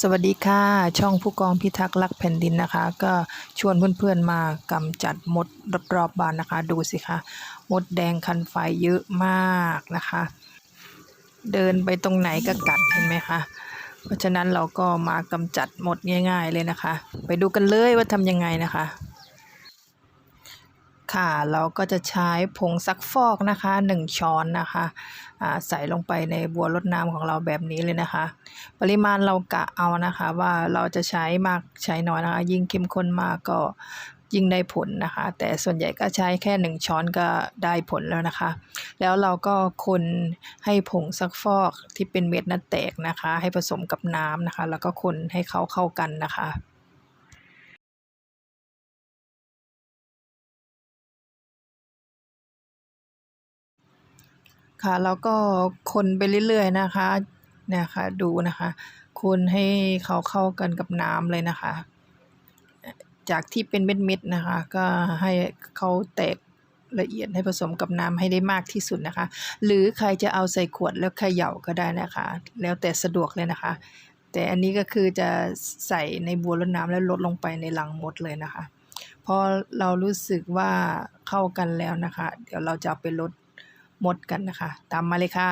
สวัสดีค่ะ ช่องผู้กองพิทักษ์รักแผ่นดินนะคะ ก็ชวนเพื่อนๆมากำจัดมดรอบๆบ้านนะคะ ดูสิคะมดแดงคันไฟเยอะมากนะคะ เดินไปตรงไหนก็กัดเห็นไหมคะเพราะฉะนั้นเราก็มากำจัดมดง่าย ๆเลยนะคะ ไปดูกันเลยว่าทำยังไงนะคะ ค่ะเราก็จะใช้ผงซักฟอกนะคะ 1 ช้อนนะคะใส่ลงไปในบัวรดน้ำของเราแบบนี้เลยนะคะ ปริมาณเรากะเอานะคะว่าเราจะใช้มากใช้น้อยนะคะ ยิ่งเข้มข้นมากก็ยิ่งได้ผลนะคะ แต่ส่วนใหญ่ก็ใช้แค่ 1 ช้อนก็ได้ผลแล้วนะคะ แล้วเราก็คนให้ผงซักฟอกที่เป็นเม็ดนั้นแตกนะคะ ให้ผสมกับน้ำนะคะ แล้วก็คนให้เขาเข้ากันนะคะ คะแล้วก็คนไปเรื่อยๆนะคะเนี่ยค่ะดูนะคะ คนให้เขาเข้ากันกับน้ำเลยนะคะ จากที่เป็นเม็ดๆนะคะ ก็ให้เขาแตกละเอียดให้ผสมกับน้ำให้ได้มากที่สุดนะคะ หรือใครจะเอาใส่ขวดแล้วเขย่าก็ได้นะคะ แล้วแต่สะดวกเลยนะคะ แต่อันนี้ก็คือจะใส่ในบัวรดน้ำแล้วลดลงไปในลังมดเลยนะคะ พอเรารู้สึกว่าเข้ากันแล้วนะคะ เดี๋ยวเราจะเอาไปลด มดกันนะคะตามมาเลยค่ะ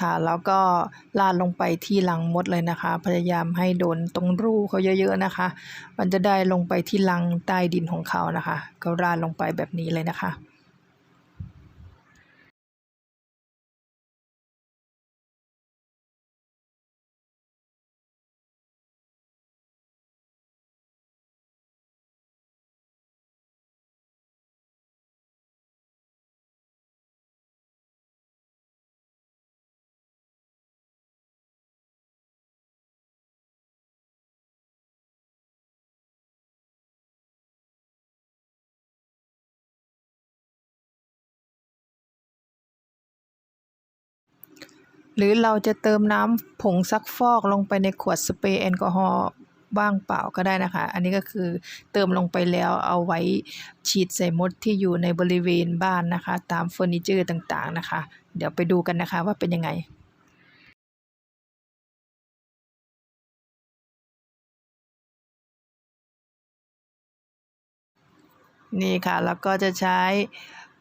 ค่ะแล้วก็ราดลงไปที่รังมดเลยนะคะ พยายามให้โดนตรงรูเขาเยอะๆนะคะ มันจะได้ลงไปที่รังใต้ดินของเขานะคะ ก็ราดลงไปแบบนี้เลยนะคะ หรือเราจะเติมน้ำผงซักฟอกลงไปในขวดสเปรย์แอลกอฮอล์บ้างเปล่าก็ได้นะคะ อันนี้ก็คือเติมลงไปแล้วเอาไว้ฉีดใส่มดที่อยู่ในบริเวณบ้านนะคะ ตามเฟอร์นิเจอร์ต่างๆนะคะ เดี๋ยวไปดูกันนะคะว่าเป็นยังไงนี่ค่ะ แล้วก็จะใช้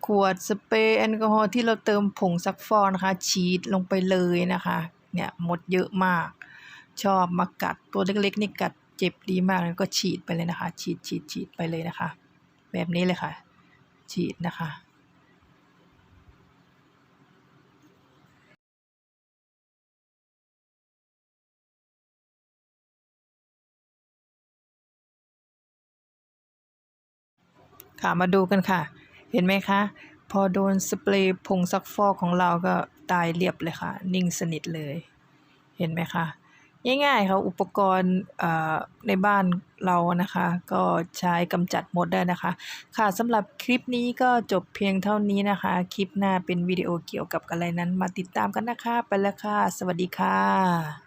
ขวดสเปรย์แอลกอฮอล์ที่เราเติมผงซักฟอกนะคะ ฉีดลงไปเลยนะคะ เนี่ยหมดเยอะมาก ชอบมากัดตัวเล็กๆนี่กัดเจ็บดีมากแล้วก็ฉีดไปเลยนะคะ ฉีดฉีดฉีดไปเลยนะคะ แบบนี้เลยค่ะ ฉีดนะคะค่ะมาดูกันค่ะ เห็นไหมคะ พอโดนสเปรย์ผงซักฟอกของเราก็ตายเรียบเลยค่ะ นิ่งสนิทเลย เห็นไหมคะ ง่ายๆค่ะอุปกรณ์ในบ้านเรานะคะ ก็ใช้กำจัดมดได้นะคะ ค่ะสำหรับคลิปนี้ก็จบเพียงเท่านี้นะคะ คลิปหน้าเป็นวิดีโอเกี่ยวกับอะไรนั้น มาติดตามกันนะคะ ไปแล้วค่ะ สวัสดีค่ะ